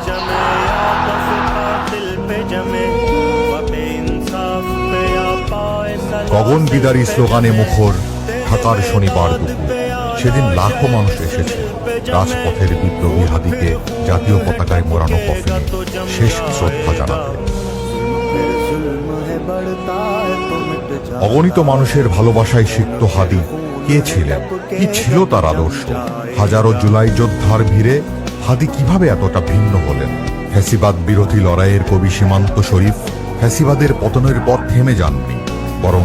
जमे आपस कातिल पे जमे वबे इंसाफ पे आ पाए सलाह গগন বিদারী স্লোগানে মুখর ঢাকার শনিবার দুপুর সেদিন লাখো মানুষ এসেছে রাজপথের বিপ্লবী হাদিকে জাতীয় পতাকায় মোড়ানো কফিনে শেষ শ্রদ্ধা জানাতে जुल्म है बढ़ता है तो मिट जाए অগণিত মানুষের ভালোবাসায় সিক্ত হাদি কে ছিলেন কি ছিল তার আদর্শ হাজারো জুলাই যোদ্ধার ভিড়ে হাদি কীভাবে এতটা ভিন্ন হলেন? ফ্যাসিবাদ বিরোধী লড়াইয়ের কবি সীমান্ত শরীফ ফ্যাসিবাদের পতনের পর থেমে যাননি, বরং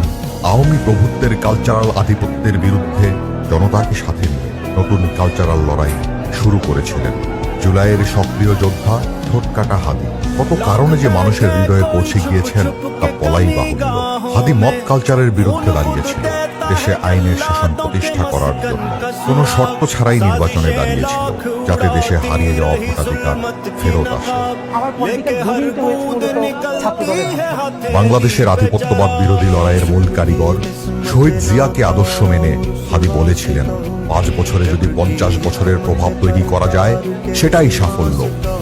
আওয়ামী প্রভুত্বের কালচারাল আধিপত্যের বিরুদ্ধে জনতাকে সাথে নিয়ে নতুন কালচারাল লড়াই শুরু করেছিলেন। জুলাইয়ের সক্রিয় যোদ্ধা ঠোঁটকাটা হাদি। কত কারণে যে মানুষের হৃদয়ে পৌঁছে গিয়েছেন তা পলাই বাহুল্য। হাদি মদ কালচারের বিরুদ্ধে দাঁড়িয়েছিল। দেশে আইনের শাসন প্রতিষ্ঠা করার জন্য। কোনো শর্ত ছাড়াই নির্বাচনে দাঁড়িয়েছিল যাতে দেশে হারিয়ে যাওয়া ভোটাধিকার ফেরত আসে। বাংলাদেশের আধিপত্যবাদ বিরোধী লড়াইয়ের মূল কারিগর শহীদ জিয়াকে আদর্শ মেনে হাদি বলেছিলেন, পাঁচ বছরে যদি পঞ্চাশ বছরের প্রভাব তৈরি করা যায়, সেটাই সাফল্য।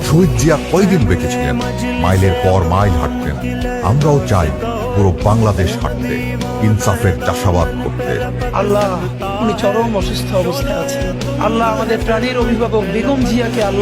শহীদ জিয়া কয়দিন বেঁচেছিলেন? মাইলের পর মাইল হাঁটতেন। আমরাও চাই পুরো বাংলাদেশ হাঁটতে, ইনসাফের চাষাবাদ করতে। আল্লাহ, উনি চরম অসুস্থ অবস্থায় আছেন। আল্লাহ আমাদের প্রাণের অভিভাবক বেগম জিয়াকে আল্লাহ